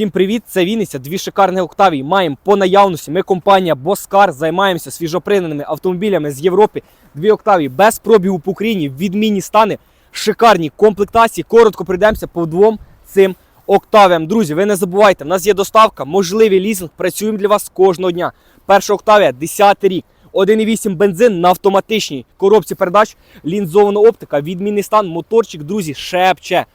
Всім привіт! Це Вінниця, дві шикарні Октавії. Маємо по наявності. Ми компанія Боскар займаємося свіжоприненими автомобілями з Європи. Дві Октавії без пробігу по Україні, відмінні стани, шикарні комплектації. Коротко прийдемося по двом цим Октавіям. Друзі, ви не забувайте, в нас є доставка, можливий лізинг. Працюємо для вас кожного дня. Перша Октавія, 10 рік. 1,8 бензин на автоматичній коробці передач, лінзована оптика, відмінний стан, моторчик, друзі, шепче.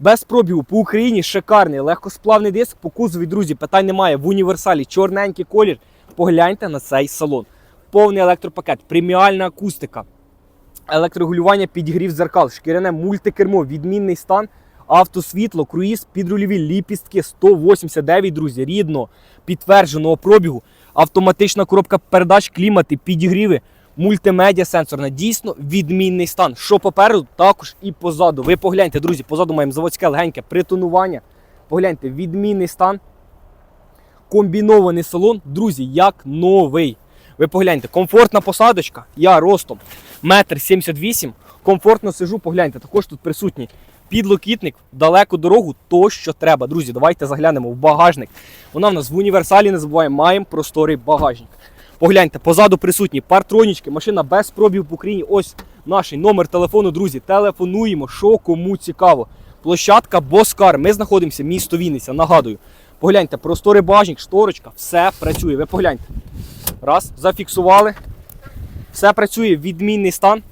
Без пробігу по Україні шикарний, легкосплавний диск. По кузові, друзі, питань немає. В універсалі чорненький колір. Погляньте на цей салон. Повний електропакет, преміальна акустика, електрорегулювання підігрів зеркал, шкіряне мультикермо, відмінний стан, автосвітло, круїз, підрульові ліпістки 189, друзі, рідного, підтвердженого пробігу, автоматична коробка передач, клімати, підігріви, мультимедіа сенсорна. Дійсно відмінний стан. Що попереду, також і позаду. Ви погляньте, друзі, позаду маємо заводське легеньке притонування. Погляньте, відмінний стан. Комбінований салон, друзі, як новий. Ви погляньте, комфортна посадочка. Я ростом 1,78 м. Комфортно сижу, погляньте, також тут присутній підлокітник, далеку дорогу, то що треба. Друзі, давайте заглянемо в багажник. Вона в нас в універсалі, не забуваємо, маємо просторий багажник. Погляньте, позаду присутні партронічки, машина без пробів в Україні. Ось наш номер телефону, друзі. Телефонуємо, що кому цікаво. Площадка Боскар. Ми знаходимося місто Вінниця. Нагадую. Погляньте, просторий багажник, шторочка, все працює. Ви погляньте. Раз, зафіксували. Все працює, відмінний стан.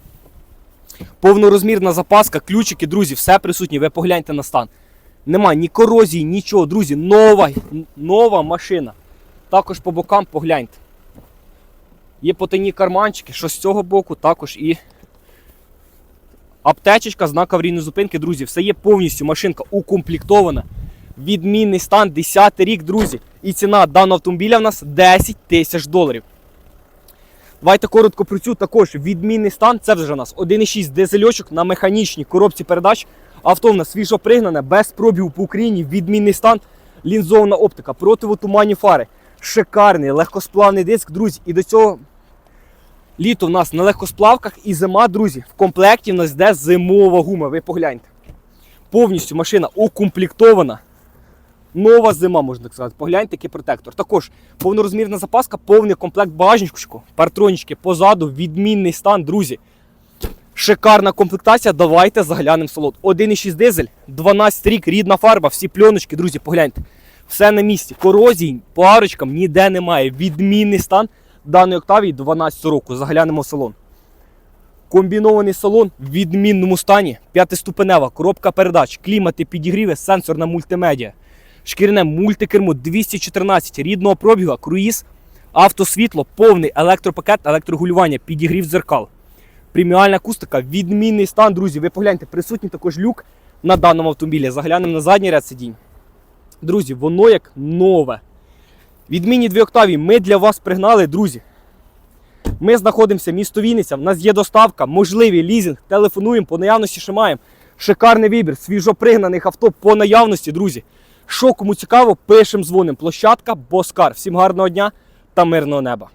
Повнорозмірна запаска, ключики, друзі, все присутнє. Ви погляньте на стан. Нема ні корозії, нічого, друзі. Нова, нова машина. Також по бокам погляньте. Є потайні карманчики, що з цього боку, також і аптечечка, знак аварійної зупинки, друзі. Все є повністю машинка укомплектована. Відмінний стан, 10 рік, друзі. І ціна даного автомобіля в нас 10 тисяч доларів. Давайте коротко про цю також відмінний стан. Це вже у нас 1,6 дизельочок на механічній коробці передач. Авто в нас свіжо пригнане, без пробігу по Україні, відмінний стан, лінзована оптика, противотуманні фари. Шикарний легкосплавний диск, друзі. І до цього літо в нас на легкосплавках і зима, друзі. В комплекті в нас йде зимова гума. Ви погляньте. Повністю машина укомплектована. Нова зима, можна так сказати. Погляньте, який протектор. Також повнорозмірна запаска, повний комплект багажничку, партронічки позаду, відмінний стан, друзі. Шикарна комплектація. Давайте заглянемо в салон. 1,6 дизель, 12 рік, рідна фарба, всі пленочки, друзі, погляньте. Все на місці. Корозій по арочкам ніде немає. Відмінний стан даної октавії 12 року. Заглянемо в салон. Комбінований салон в відмінному стані. П'ятиступенева, коробка передач, клімати, підігріви, сенсорна мультимедіа. Шкірне мультикермо 214 рідного пробігу, круїз, автосвітло, повний електропакет, електрорегулювання, підігрів дзеркал. Преміальна акустика, відмінний стан, друзі. Ви погляньте, присутній також люк на даному автомобілі. Заглянемо на задній ряд сидінь. Друзі, воно як нове. Відмінні дві октаві ми для вас пригнали, друзі. Ми знаходимося місто Вінниця, в нас є доставка, можливий лізинг, телефонуємо, по наявності ще маємо. Шикарний вибір, свіжопригнаних авто по наявності, друзі. Що кому цікаво, пишемо, дзвонимо. Площадка Боскар. Всім гарного дня та мирного неба.